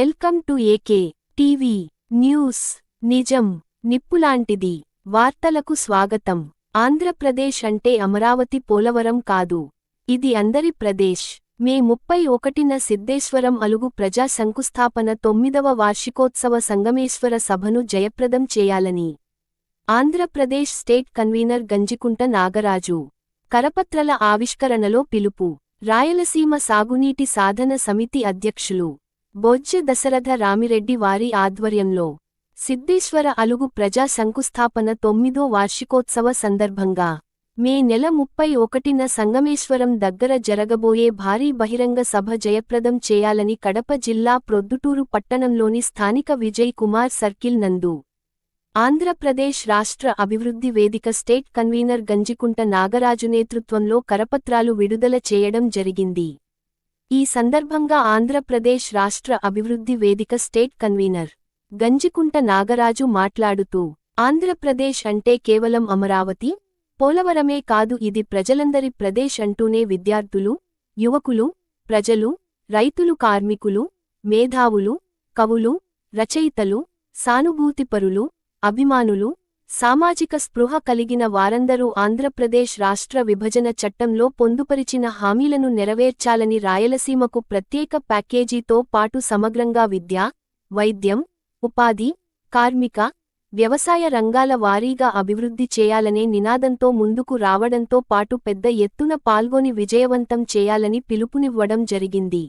Welcome to AK TV news. నిజం నిప్పులాంటిది. వార్తలకు స్వాగతం. ఆంధ్రప్రదేశ్ అంటే అమరావతి పోలవరం కాదు. ఇది అందరి ప్రదేశ్. మే ముప్పై ఒకటిన సిద్ధేశ్వరం అలుగు ప్రజా శంకుస్థాపన తొమ్మిదవ వార్షికోత్సవ సంగమేశ్వర సభను జయప్రదం చేయాలని ఆంధ్రప్రదేశ్ స్టేట్ కన్వీనర్ గంజికుంట నాగరాజు కరపత్రల ఆవిష్కరణలో పిలుపు. రాయలసీమ సాగునీటి సాధన సమితి అధ్యక్షులు బొజ్జ దశరథ రామిరెడ్డి వారి ఆధ్వర్యంలో సిద్ధేశ్వర అలుగు ప్రజా శంకుస్థాపన తొమ్మిదో వార్షికోత్సవ సందర్భంగా మే నెల ముప్పై ఒకటిన సంగమేశ్వరం దగ్గర జరగబోయే భారీ బహిరంగ సభ జయప్రదం చేయాలని కడప జిల్లా ప్రొద్దుటూరు పట్టణంలోని స్థానిక విజయ్ కుమార్ సర్కిల్ నందు ఆంధ్రప్రదేశ్ రాష్ట్ర అభివృద్ధి వేదిక స్టేట్ కన్వీనర్ గంజికుంట నాగరాజు నేతృత్వంలో కరపత్రాలు విడుదల చేయడం జరిగింది. ఈ సందర్భంగా ఆంధ్రప్రదేశ్ రాష్ట్ర అభివృద్ధి వేదిక స్టేట్ కన్వీనర్ గంజికుంట నాగరాజు మాట్లాడుతూ ఆంధ్రప్రదేశ్ అంటే కేవలం అమరావతి పోలవరమే కాదు ఇది ప్రజలందరి ప్రదేశ్ అంటూనే విద్యార్థులు యువకులు ప్రజలు రైతులు కార్మికులు మేధావులు కవులు రచయితలు సానుభూతిపరులు అభిమానులు సామాజిక స్పృహ కలిగిన వారందరూ ఆంధ్రప్రదేశ్ రాష్ట్ర విభజన చట్టంలో పొందుపరిచిన హామీలను నెరవేర్చాలని రాయలసీమకు ప్రత్యేక ప్యాకేజీతో పాటు సమగ్రంగా విద్య వైద్యం ఉపాధి కార్మిక వ్యవసాయ రంగాల వారీగా అభివృద్ధి చేయాలనే నినాదంతో ముందుకు రావడంతో పాటు పెద్ద ఎత్తున పాల్గొని విజయవంతం చేయాలని పిలుపునివ్వడం జరిగింది.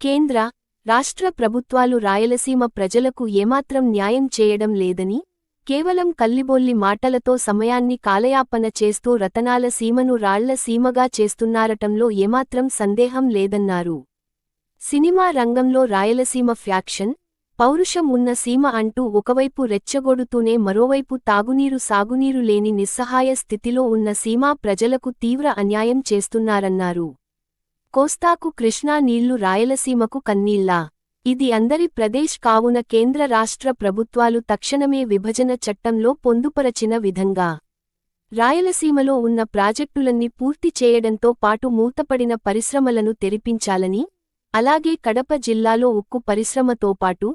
కేంద్ర రాష్ట్ర ప్రభుత్వాలు రాయలసీమ ప్రజలకు ఏమాత్రం న్యాయం చేయడం లేదని కేవలం కల్లిబొల్లి మాటలతో సమయాన్ని కాలయాపన చేస్తూ రతనాల సీమను రాళ్ళ సీమగా చేస్తున్నారటంలో ఏమాత్రం సందేహం లేదన్నారు. సినిమా రంగంలో రాయలసీమ ఫ్యాక్షన్ పౌరుషం ఉన్న సీమ అంటూ ఒకవైపు రెచ్చగొడుతూనే మరోవైపు తాగునీరు సాగునీరు లేని నిస్సహాయ స్థితిలో ఉన్న సీమా ప్రజలకు తీవ్ర అన్యాయం చేస్తున్నారన్నారు. కోస్తాకు కృష్ణా నీళ్ళు రాయలసీమకు కన్నీళ్ళా ఇది అందరి ప్రదేశ్ కావున కేంద్ర రాష్ట్ర ప్రభుత్వాలు తక్షణమే విభజన చట్టంలో పొందుపరచిన విధంగా. రాయలసీమలో ఉన్న ప్రాజెక్టులన్నీ పూర్తి చేయడంతో పాటు మూతపడిన పరిశ్రమలను తెరిపించాలని అలాగే కడప జిల్లాలో ఉక్కు పరిశ్రమతో పాటు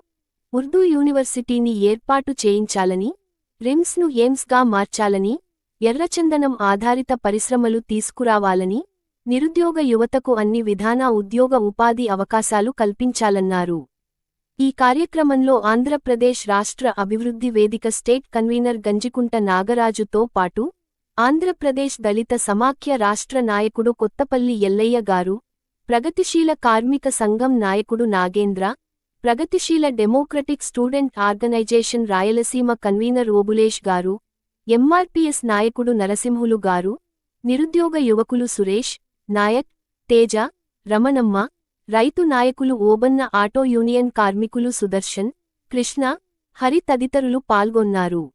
ఉర్దూ యూనివర్సిటీని ఏర్పాటు చేయించాలని రిమ్స్ను ఎయిమ్స్గా మార్చాలని ఎర్రచందనం ఆధారిత పరిశ్రమలు తీసుకురావాలని నిరుద్యోగ యువతకు అన్ని విధాన ఉద్యోగ ఉపాధి అవకాశాలు కల్పించాలన్నారు. ఈ కార్యక్రమంలో ఆంధ్రప్రదేశ్ రాష్ట్ర అభివృద్ధి వేదిక స్టేట్ కన్వీనర్ గంజికుంట నాగరాజుతో పాటు ఆంధ్రప్రదేశ్ దళిత సమాఖ్య రాష్ట్ర నాయకుడు కొత్తపల్లి ఎల్లయ్య గారు ప్రగతిశీల కార్మిక సంఘం నాయకుడు నాగేంద్ర ప్రగతిశీల democratic student organisation Rayalaseema convener Obulesh garu MRPS నాయకుడు నరసింహులు గారు నిరుద్యోగ యువకులు సురేష్ నాయక్ తేజ రమణమ్మ రైతు నాయకులు ఓబన్న ఆటో యూనియన్ కార్మికులు సుదర్శన్ కృష్ణ హరి తదితరులు పాల్గొన్నారు.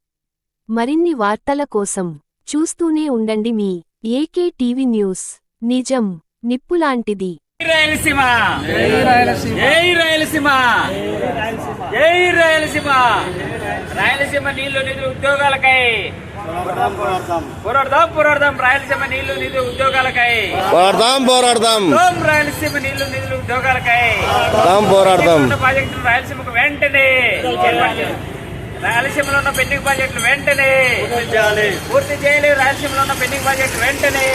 మరిన్ని వార్తల కోసం చూస్తూనే ఉండండి మీ ఏకే టీవీ న్యూస్. నిజం నిప్పులాంటిది రాయలసీమ! రాయలసీమ! రాయలసీమ! రాయలసీమ! నీళ్ళు నిధులు ఉద్యోగాలకై పోరాడదాం పోరాడదాం. రాయలసీమ నీళ్ళు నిధులు ఉద్యోగాలకై. పోరాడదాం పోరాడదాం. రాయలసీమ నీళ్ళు నిధులు ఉద్యోగాలకై. పోరాడదాం ప్రాజెక్టులు రాయలసీమకు వెంటనే. రాయలసీమలో ఉన్న పెండింగ్ ప్రాజెక్టులు వెంటనే. పూర్తి చేయాలి. రాయలసీమలో ఉన్న పెండింగ్ ప్రాజెక్టులు వెంటనే.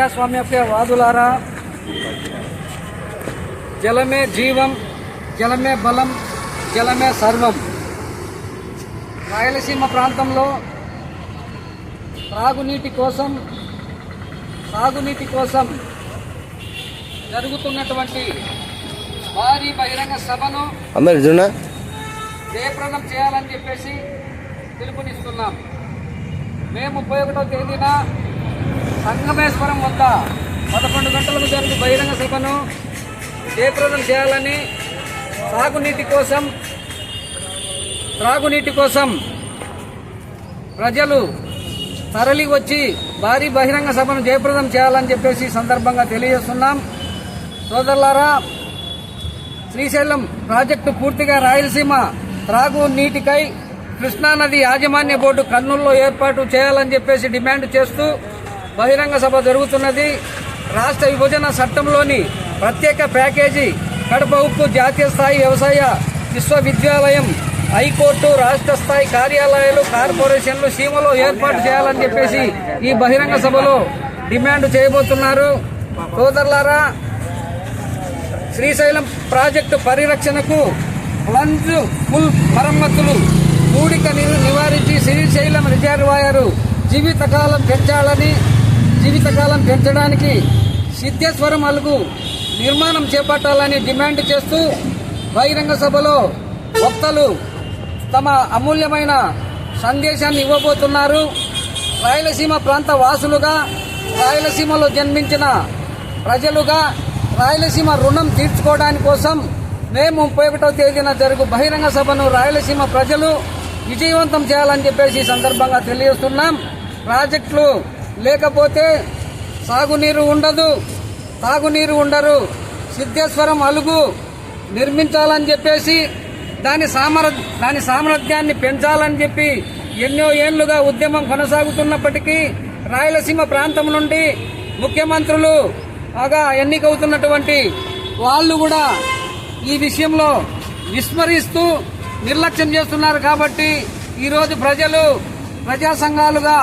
ప్రజాస్వామ్య వాదులారా. జలమే జీవం జలమే బలం జలమే సర్వం. రాయలసీమ ప్రాంతంలో త్రాగునీటి కోసం సాగునీటి కోసం జరుగుతున్నటువంటి భారీ బహిరంగ సభను జయప్రదం చేయాలని చెప్పేసి పిలుపునిస్తున్నాం. మే ముప్పై ఒకటో తేదీన సంగమేశ్వరం వద్ద పదకొండు గంటలకు జరుగు బహిరంగ సభను జయప్రదం చేయాలని సాగునీటి కోసం త్రాగునీటి కోసం ప్రజలు తరలి వచ్చి భారీ బహిరంగ సభను జయప్రదం చేయాలని చెప్పేసి సందర్భంగా తెలియజేస్తున్నాం. సోదరులారా శ్రీశైలం ప్రాజెక్టు పూర్తిగా రాయలసీమ త్రాగు నీటికై కృష్ణానది యాజమాన్య బోర్డు కర్నూలులో ఏర్పాటు చేయాలని చెప్పేసి డిమాండ్ చేస్తూ బహిరంగ సభ జరుగుతున్నది. రాష్ట్ర విభజన చట్టంలోని ప్రత్యేక ప్యాకేజీ కడప ఉక్కు జాతీయ స్థాయి వ్యవసాయ విశ్వవిద్యాలయం హైకోర్టు రాష్ట్ర స్థాయి కార్యాలయాలు కార్పొరేషన్లు సీమలో ఏర్పాటు చేయాలని చెప్పేసి ఈ బహిరంగ సభలో డిమాండ్ చేయబోతున్నారు. సోదరులారా శ్రీశైలం ప్రాజెక్టు పరిరక్షణకు ప్లంజ్ ఫుల్ మరమ్మతులు కూడిక నివారించి శ్రీశైలం రిజర్వాయరు జీవితకాలం పెంచాలని జీవితకాలం పెంచడానికి సిద్ధేశ్వరం అలుగు నిర్మాణం చేపట్టాలని డిమాండ్ చేస్తూ బహిరంగ సభలో వక్తలు తమ అమూల్యమైన సందేశాన్ని ఇవ్వబోతున్నారు. రాయలసీమ ప్రాంత వాసులుగా రాయలసీమలో జన్మించిన ప్రజలుగా రాయలసీమ రుణం తీర్చుకోవడానికి కోసం మే ముప్పై ఒకటో తేదీన జరుగు బహిరంగ సభను రాయలసీమ ప్రజలు విజయవంతం చేయాలని చెప్పేసి ఈ సందర్భంగా తెలియజేస్తున్నాం. ప్రాజెక్టులు లేకపోతే సాగునీరు ఉండదు తాగునీరు ఉండరు. సిద్ధేశ్వరం అలుగు నిర్మించాలని చెప్పేసి దాని సామర దాని సామర్థ్యాన్ని పెంచాలని చెప్పి ఎన్నో ఏళ్ళుగా ఉద్యమం కొనసాగుతున్నప్పటికీ రాయలసీమ ప్రాంతం నుండి ముఖ్యమంత్రులు బాగా ఎన్నికవుతున్నటువంటి వాళ్ళు కూడా ఈ విషయంలో విస్మరిస్తూ నిర్లక్ష్యం చేస్తున్నారు కాబట్టి ఈరోజు ప్రజలు ప్రజా సంఘాలుగా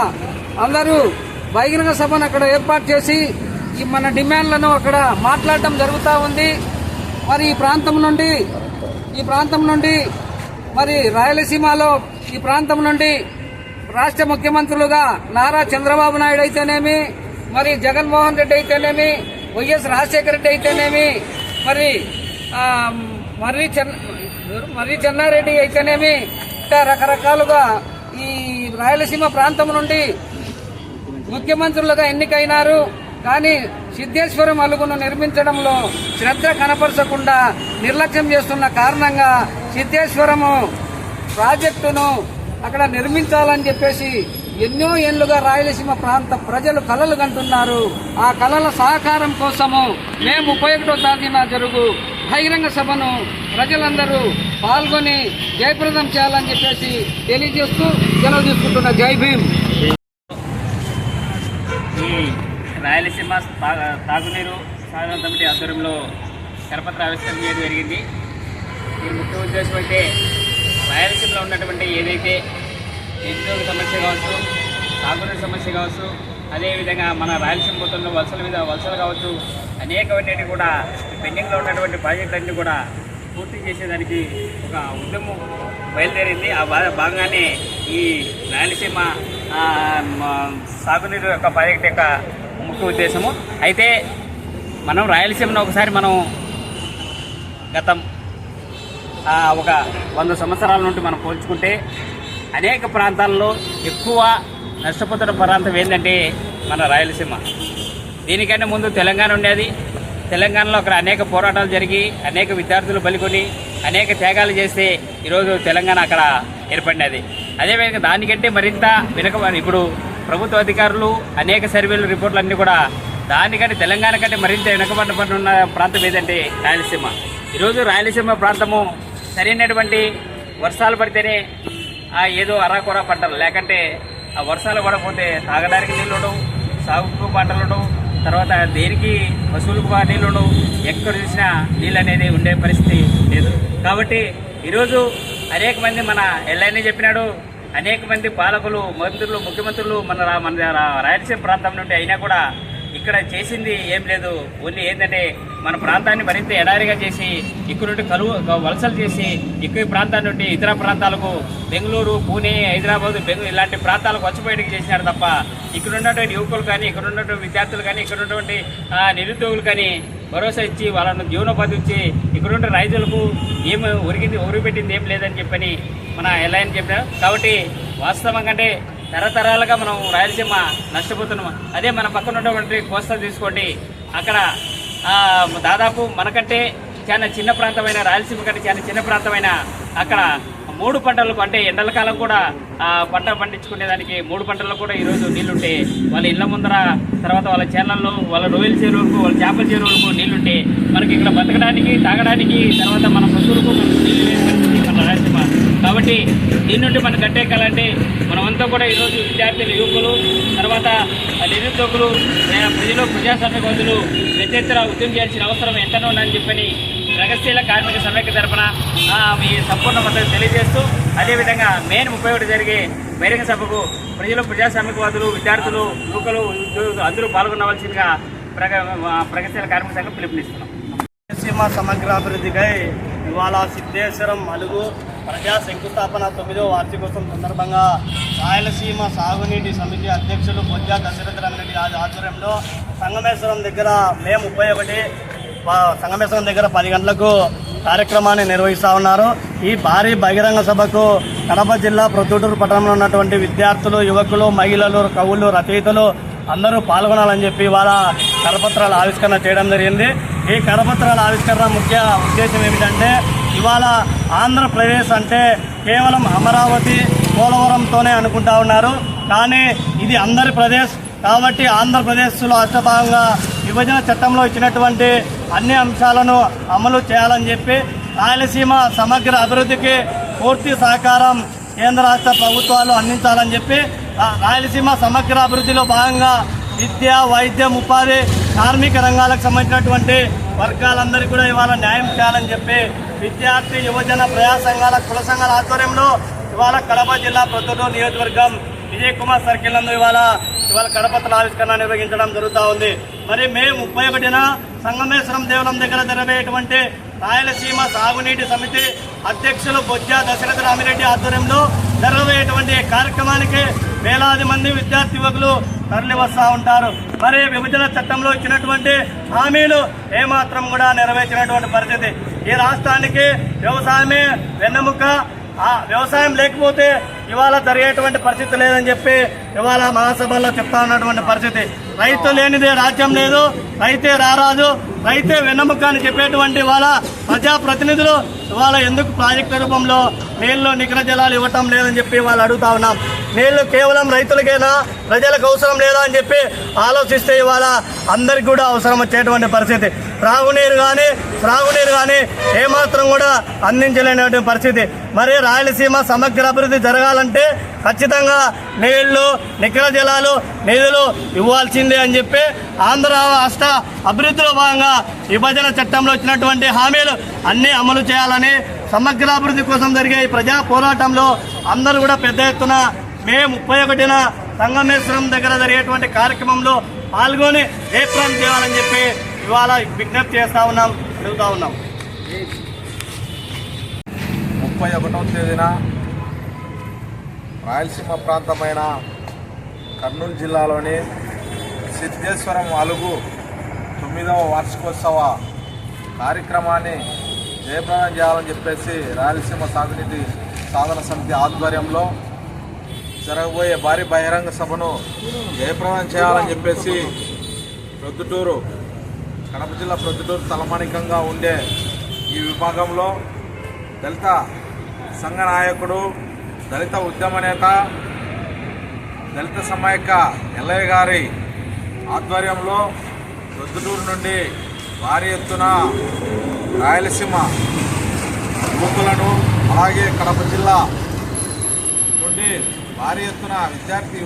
అందరూ బహిరంగ సభను అక్కడ ఏర్పాటు చేసి ఈ మన డిమాండ్లను అక్కడ మాట్లాడటం జరుగుతూ ఉంది. మరి ఈ ప్రాంతం నుండి ఈ ప్రాంతం నుండి మరి రాయలసీమలో ఈ ప్రాంతం నుండి రాష్ట్ర ముఖ్యమంత్రులుగా నారా చంద్రబాబు నాయుడు అయితేనేమి మరి జగన్మోహన్ రెడ్డి అయితేనేమి వైఎస్ రాజశేఖర రెడ్డి అయితేనేమి మరి మర్రి చెన్న మర్రి చెన్నారెడ్డి అయితేనేమి ఇంకా రకరకాలుగా ఈ రాయలసీమ ప్రాంతం నుండి ముఖ్యమంత్రులుగా ఎన్నికైనారు. కానీ సిద్ధేశ్వరం అలుగును నిర్మించడంలో శ్రద్ధ కనపరచకుండా నిర్లక్ష్యం చేస్తున్న కారణంగా సిద్ధేశ్వరము ప్రాజెక్టును అక్కడ నిర్మించాలని చెప్పేసి ఎన్నో ఏళ్ళుగా రాయలసీమ ప్రాంత ప్రజలు కలలు కంటున్నారు. ఆ కలల సహకారం కోసము మేము ముప్పై ఒకటో జరుగు బహిరంగ సభను ప్రజలందరూ పాల్గొని జయప్రదం చేయాలని చెప్పేసి తెలియజేస్తూ సెలవు తీసుకుంటున్న. జై భీమ్. రాయలసీమ తాగునీరు సాధన కమిటీ ఆధ్వర్యంలో కరపత్ర ఆవిష్కరణ చేయడం జరిగింది. దీని ముఖ్య ఉద్దేశం అంటే రాయలసీమలో ఉన్నటువంటి ఏదైతే నిరుద్యోగ సమస్య కావచ్చు తాగునీరు సమస్య కావచ్చు అదేవిధంగా మన రాయలసీమ మొత్తంలో వలసల మీద వలసలు కావచ్చు అనేకమైనవి కూడా పెండింగ్లో ఉన్నటువంటి ప్రాజెక్టులన్నీ కూడా పూర్తి చేసేదానికి ఒక ఉద్యమం బయలుదేరింది. ఆ భాగంగానే ఈ రాయలసీమ సాగునీరు యొక్క ప్రాజెక్ట్ యొక్క ముఖ్య ఉద్దేశము. అయితే మనం రాయలసీమను ఒకసారి మనం గతం ఒక వంద సంవత్సరాల నుండి మనం పోల్చుకుంటే అనేక ప్రాంతాల్లో ఎక్కువ నష్టపోతున్న ప్రాంతం ఏంటంటే మన రాయలసీమ. దీనికంటే ముందు తెలంగాణ ఉండేది. తెలంగాణలో అక్కడ అనేక పోరాటాలు జరిగి అనేక విద్యార్థులు బలికొని అనేక త్యాగాలు చేస్తే ఈరోజు తెలంగాణ అక్కడ ఏర్పడినది. అదేవిధంగా దానికంటే మరింత వెనుక ఇప్పుడు ప్రభుత్వ అధికారులు అనేక సర్వేలు రిపోర్ట్లు అన్నీ కూడా దానికంటే తెలంగాణ కంటే మరింత వెనుకబడి ఉన్న ప్రాంతం ఏదంటే రాయలసీమ. ఈరోజు రాయలసీమ ప్రాంతము సరైనటువంటి వర్షాలు పడితేనే ఆ ఏదో అరాకొరా పంటలు లేకంటే ఆ వర్షాలు పడకపోతే తాగడానికి నీళ్ళు ఉండవు సాగుకు పంటలు ఉండవు తర్వాత దేనికి పశువులకు నీళ్ళు ఉండవు ఎక్కడ చూసినా నీళ్ళు అనేది ఉండే పరిస్థితి లేదు. కాబట్టి ఈరోజు అనేక మంది మన ఎల్ఐని చెప్పినాడు అనేక మంది పాలకులు మంత్రులు ముఖ్యమంత్రులు మన రా- మన రాయలసీమ ప్రాంతం నుండి అయినా కూడా ఇక్కడ చేసింది ఏం లేదు. ఓన్లీ ఏంటంటే మన ప్రాంతాన్ని మరింత ఎడారిగా చేసి ఇక్కడ నుండి కలువు వలసలు చేసి ఇక్కడ ప్రాంతాల నుండి ఇతర ప్రాంతాలకు బెంగళూరు పూణే హైదరాబాద్ బెంగళూరు ఇలాంటి ప్రాంతాలకు వచ్చిపోయేటికి చేసినారు తప్ప ఇక్కడ ఉన్నటువంటి యువకులు కానీ ఇక్కడ ఉన్నటువంటి విద్యార్థులు కానీ ఇక్కడ ఉన్నటువంటి నిరుద్యోగులు కానీ భరోసా ఇచ్చి వాళ్ళను జీవనోపాధి ఇచ్చి ఇక్కడ ఉండే రైతులకు ఏమి ఒరిగింది ఉరిపెట్టింది ఏం లేదని చెప్పని మన ఎల్ఐని చెప్పారు కాబట్టి వాస్తవం కంటే తరతరాలుగా మనం రాయలసీమ నష్టపోతున్నాం. అదే మన పక్కన ఉన్నటువంటి కోస్తా తీసుకోండి. అక్కడ దాదాపు మనకంటే చాలా చిన్న ప్రాంతమైన రాయలసీమ కంటే చాలా చిన్న ప్రాంతమైన అక్కడ మూడు పంటలకు అంటే ఎండల కాలం కూడా పంట పండించుకునేదానికి మూడు పంటలకు కూడా ఈరోజు నీళ్ళుంటే వాళ్ళ ఇళ్ళ ముందర తర్వాత వాళ్ళ చేలల్లో వాళ్ళ రొయ్యల చెరువులకు వాళ్ళ చేపల చెరువులకు నీళ్ళుంటే మనకి ఇక్కడ బతకడానికి తాగడానికి తర్వాత మన పశువులకు నీళ్ళు మన రాయలసీమ కాబట్టి దీని నుండి మనం గట్టెక్కాలంటే మనమంతా కూడా ఈరోజు విద్యార్థులు యువకులు తర్వాత నిరుద్యోగులు ఏ, ప్రజలు ప్రజాస్వామ్యవాదులు ప్రత్యేక ఉద్యమం చేయాల్సిన అవసరం ఎంతనో ఉందని చెప్పని ప్రగతిశీల కార్మిక సమైక్య తరపున మీ సంపూర్ణ మద్దతు తెలియజేస్తూ అదేవిధంగా మే ముప్పై ఒకటి జరిగే బహిరంగ సభకు ప్రజలు ప్రజాస్వామికవాదులు విద్యార్థులు యువకులు అందరూ పాల్గొనవలసిందిగా ప్రగ ప్రగతిశీల కార్మిక సంఘం పిలుపునిస్తున్నాం రాయలసీమ సమగ్రాభివృద్ధికై ఇవాళ సిద్ధేశ్వరం అలుగు ప్రజా శంకుస్థాపన తొమ్మిదో వార్షికోత్సవం సందర్భంగా రాయలసీమ సాగునీటి సమితి అధ్యక్షులు బొజ్జా దశరథ రంగరెడ్డి ఆధ్వర్యంలో సంగమేశ్వరం దగ్గర మే ముప్పై ఒకటి సంగమేశ్వరం దగ్గర పది గంటలకు కార్యక్రమాన్ని నిర్వహిస్తూ ఉన్నారు. ఈ భారీ బహిరంగ సభకు కడప జిల్లా ప్రొద్దుటూరు పట్టణంలో ఉన్నటువంటి విద్యార్థులు యువకులు మహిళలు కవులు రచయితలు అందరూ పాల్గొనాలని చెప్పి ఇవాళ కరపత్రాల ఆవిష్కరణ చేయడం జరిగింది. ఈ కరపత్రాల ఆవిష్కరణ ముఖ్య ఉద్దేశం ఏమిటంటే ఇవాళ ఆంధ్రప్రదేశ్ అంటే కేవలం అమరావతి పోలవరంతోనే అనుకుంటా ఉన్నారు. కానీ ఇది అందరి ప్రదేశ్. కాబట్టి ఆంధ్రప్రదేశ్లో అష్టభాగంగా విభజన చట్టంలో ఇచ్చినటువంటి అన్ని అంశాలను అమలు చేయాలని చెప్పి రాయలసీమ సమగ్ర అభివృద్ధికి పూర్తి సహకారం కేంద్ర రాష్ట్ర ప్రభుత్వాలు అందించాలని చెప్పి రాయలసీమ సమగ్ర అభివృద్ధిలో భాగంగా విద్య వైద్యం ఉపాధి కార్మిక రంగాలకు సంబంధించినటువంటి వర్గాలందరికీ కూడా ఇవాళ న్యాయం చేయాలని చెప్పి విద్యార్థి యువజన ప్రజా సంఘాల కుల సంఘాల ఆధ్వర్యంలో ఇవాళ కడప జిల్లా ప్రొద్దుటూరు నియోజకవర్గం విజయ్ కుమార్ సర్కిల్ నందు ఇవాళ ఇవాళ కడపత్ర ఆవిష్కరణ నిర్వహించడం జరుగుతూ ఉంది. మరి మే ముప్పై ఒకటిన సంగమేశ్వరం దేవలం దగ్గర జరగబోయేటువంటి రాయలసీమ సాగునీటి సమితి అధ్యక్షులు బొజ్జ దశరథ రామిరెడ్డి ఆధ్వర్యంలో జరగబోయేటువంటి కార్యక్రమానికి వేలాది మంది విద్యార్థి యువకులు తరలి వస్తూ ఉంటారు. మరి విభజన చట్టంలో ఇచ్చినటువంటి హామీలు ఏమాత్రం కూడా నెరవేర్చినటువంటి పరిస్థితి. ఈ రాష్ట్రానికి వ్యవసాయమే వెన్నెముక వ్యవసాయం లేకపోతే ఇవాళ జరిగేటువంటి పరిస్థితి లేదని చెప్పి ఇవాళ మహాసభల్లో చెప్తా ఉన్నటువంటి పరిస్థితి. రైతు లేనిదే రాజ్యం లేదు రైతే రారాజు రైతే వెన్నముక అని చెప్పేటువంటి ఇవాళ ప్రజాప్రతినిధులు ఇవాళ ఎందుకు ప్రాజెక్టు రూపంలో నీళ్ళు నికర జలాలు ఇవ్వటం లేదని చెప్పి వాళ్ళు అడుగుతా ఉన్నాం. నీళ్ళు కేవలం రైతులకేనా? ప్రజలకు అవసరం లేదా అని చెప్పి ఆలోచిస్తే ఇవాళ అందరికి కూడా అవసరం వచ్చేటువంటి పరిస్థితి. త్రాగునీరు కానీ త్రాగునీరు కానీ ఏమాత్రం కూడా అందించలేనటువంటి పరిస్థితి. మరి రాయలసీమ సమగ్ర అభివృద్ధి జరగాలంటే ఖచ్చితంగా నీళ్ళు నికర జలాలు నిధులు ఇవ్వాల్సిందే అని చెప్పి ఆంధ్ర రాష్ట్ర అభివృద్ధిలో భాగంగా విభజన చట్టంలో వచ్చినటువంటి హామీలు అన్నీ అమలు చేయాలని సమగ్రాభివృద్ధి కోసం జరిగే ఈ ప్రజా పోరాటంలో అందరూ కూడా పెద్ద ఎత్తున మే ముప్పై ఒకటిన సంగమేశ్వరం దగ్గర జరిగేటువంటి కార్యక్రమంలో పాల్గొని జయప్రదం చేయాలని చెప్పి ఇవాళ విజ్ఞప్తి చేస్తా ఉన్నాం అడుగుతా ఉన్నాం. ముప్పై ఒకటవ తేదీన రాయలసీమ ప్రాంతమైన కర్నూలు జిల్లాలోని సిద్ధేశ్వరం అలుగు తొమ్మిదవ వార్షికోత్సవ కార్యక్రమాన్ని జయప్రదం చేయాలని చెప్పేసి రాయలసీమ సాగునీటి సాధన సమితి ఆధ్వర్యంలో జరగబోయే భారీ బహిరంగ సభను జయప్రదం చేయాలని చెప్పేసి ప్రొద్దుటూరు కడప జిల్లా ప్రొద్దుటూరు తలమానికంగా ఉండే ఈ విభాగంలో దళిత సంఘ నాయకుడు దళిత ఉద్యమ నేత దళిత సమాయక ఎల్లయ్య గారి ఆధ్వర్యంలో ప్రొద్దుటూరు నుండి భారీ ఎత్తున రాయలసీమ యువకులను అలాగే కడప జిల్లా నుండి భారీ ఎత్తున విద్యార్థి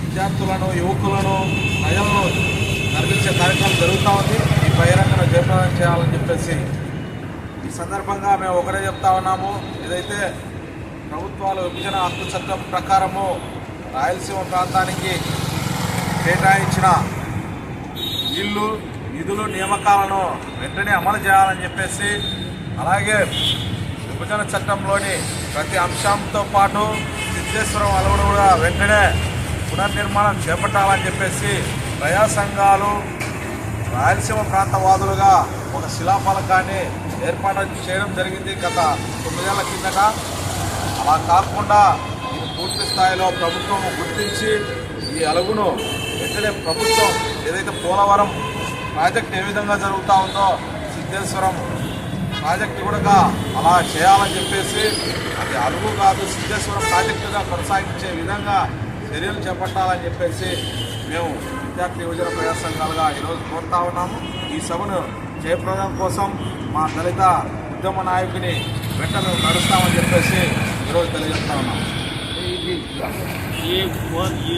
విద్యార్థులను యువకులను ప్రజలను నడిపించే కార్యక్రమం జరుగుతూ ఉంది. ఈ బహిరంగను జయప్రదం చేయాలని చెప్పేసి ఈ సందర్భంగా మేము ఒకటే చెప్తా ఉన్నాము. ఏదైతే ప్రభుత్వాలు విభజన హక్కు చట్టం ప్రకారము రాయలసీమ ప్రాంతానికి కేటాయించిన ఇల్లు నిధులు నియామకాలను వెంటనే అమలు చేయాలని చెప్పేసి అలాగే విభజన చట్టంలోని ప్రతి అంశంతో పాటు సిద్ధేశ్వరం అలవుడు కూడా వెంటనే పునర్నిర్మాణం చేపట్టాలని చెప్పేసి ప్రజా సంఘాలు రాయలసీమ ప్రాంతవాదులుగా ఒక శిలాఫలకాన్ని ఏర్పాటు చేయడం జరిగింది గత తొమ్మిదేళ్ళ కిందట. అలా కాకుండా ఇది పూర్తి స్థాయిలో ప్రభుత్వం గుర్తించి ఈ అలుగును వెంటనే ప్రభుత్వం ఏదైతే పోలవరం ప్రాజెక్ట్ ఏ విధంగా జరుగుతూ ఉందో సిద్ధేశ్వరం ప్రాజెక్టు కూడా అలా చేయాలని చెప్పేసి అది అరుగు కాదు సిద్ధేశ్వరం ప్రాజెక్టుగా కొనసాగించే విధంగా చర్యలు చేపట్టాలని చెప్పేసి మేము విద్యార్థి యువజన ప్రజా సంఘాలుగా ఈరోజు కోరుతా ఉన్నాము. ఈ సభను జయప్రదం కోసం మా దళిత ఉద్యమ నాయకుని వెంట మేము నడుస్తామని చెప్పేసి ఈరోజు తెలియజేస్తా ఉన్నాము. ఈ ఓ- ఈ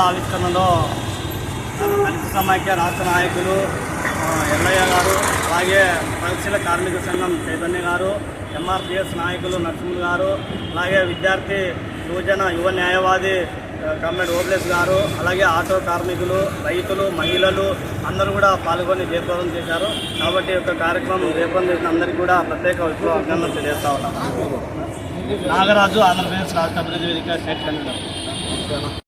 ఆవిష్కరణలో దళిత సమాఖ్య రాష్ట్ర నాయకులు ఎల్లయ్య గారు అలాగే ప్రగతిశీల కార్మిక సంఘం చైతన్య గారు ఎంఆర్పిఎస్ నాయకులు నరసింహులు గారు అలాగే విద్యార్థి యువజన యువ న్యాయవాది కమ్రేడ్ ఓబ్లెస్ గారు అలాగే ఆటో కార్మికులు రైతులు మహిళలు అందరూ కూడా పాల్గొని జయప్రదం చేశారు. కాబట్టి ఈ యొక్క కార్యక్రమం జయప్రదం చేసిన అందరికీ కూడా ప్రత్యేక విప్లవ అభినందనలు తెలియజేస్తా ఉన్నాను. నాగరాజు ఆంధ్రప్రదేశ్ రాష్ట్ర అభివృద్ధి వేదిక స్టేట్ కన్వీనర్.